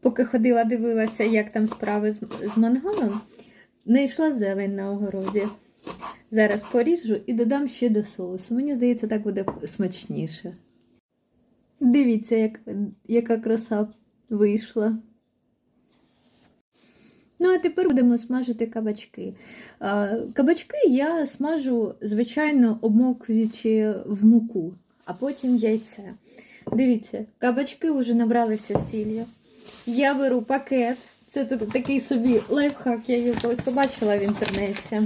поки ходила, дивилася, як там справи з, з манганом, знайшла зелень на огороді. Зараз поріжу і додам ще до соусу. Мені здається, так буде смачніше. Дивіться, як, яка краса вийшла. Ну, а тепер будемо смажити кабачки. Кабачки я смажу, звичайно, обмокуючи в муку, а потім яйце. Дивіться, кабачки вже набралися сіллю. Я беру пакет. Це такий собі лайфхак, я його побачила в інтернеті.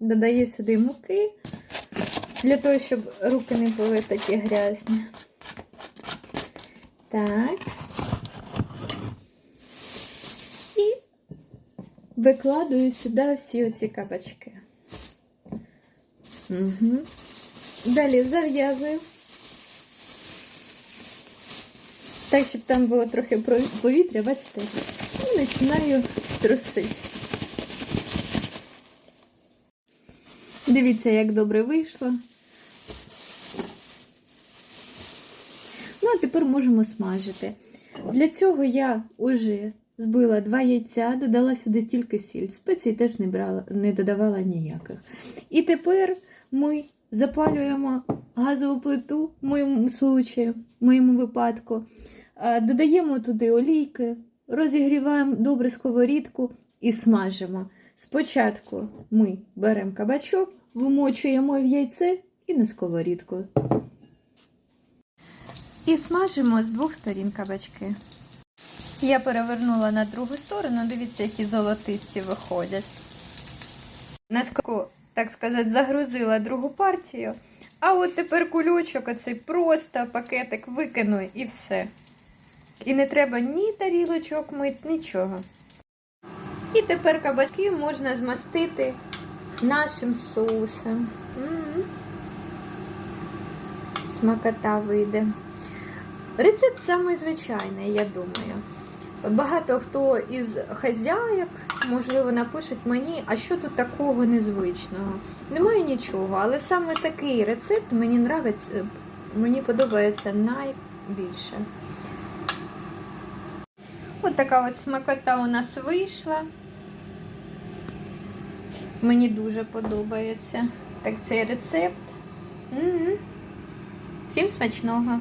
Додаю сюди муки, для того, щоб руки не були такі грязні. Так. І викладую сюди всі оці кабачки. Угу. Далі зав'язую. Так, щоб там було трохи повітря, бачите? І починаю трусити. Дивіться, як добре вийшло. Ну, а тепер можемо смажити. Для цього я вже збила два яйця, додала сюди тільки сіль. Спецій теж не, брала, не додавала ніяких. І тепер ми запалюємо газову плиту в моєму случаю, в моєму випадку. Е, Додаємо туди олійки, розігріваємо добре сковорідку і смажимо. Спочатку ми беремо кабачок, вмочуємо в яйце і на сковорідку. І смажимо з двох сторін кабачки. Я перевернула на другу сторону, дивіться, які золотисті виходять. Наскільки, так сказати, загрузила другу партію. А от тепер кульочок оцей просто пакетик викину і все. І не треба ні тарілочок мити, нічого. І тепер кабачки можна змастити нашим соусом. Смакота вийде. Рецепт самий звичайний, я думаю. Багато хто із хазяїв, можливо, напишуть мені, а що тут такого незвичного. Немає нічого, але саме такий рецепт мені подобається найбільше. Ось така от смакота у нас вийшла. Мені дуже подобається так цей рецепт. Всім смачного!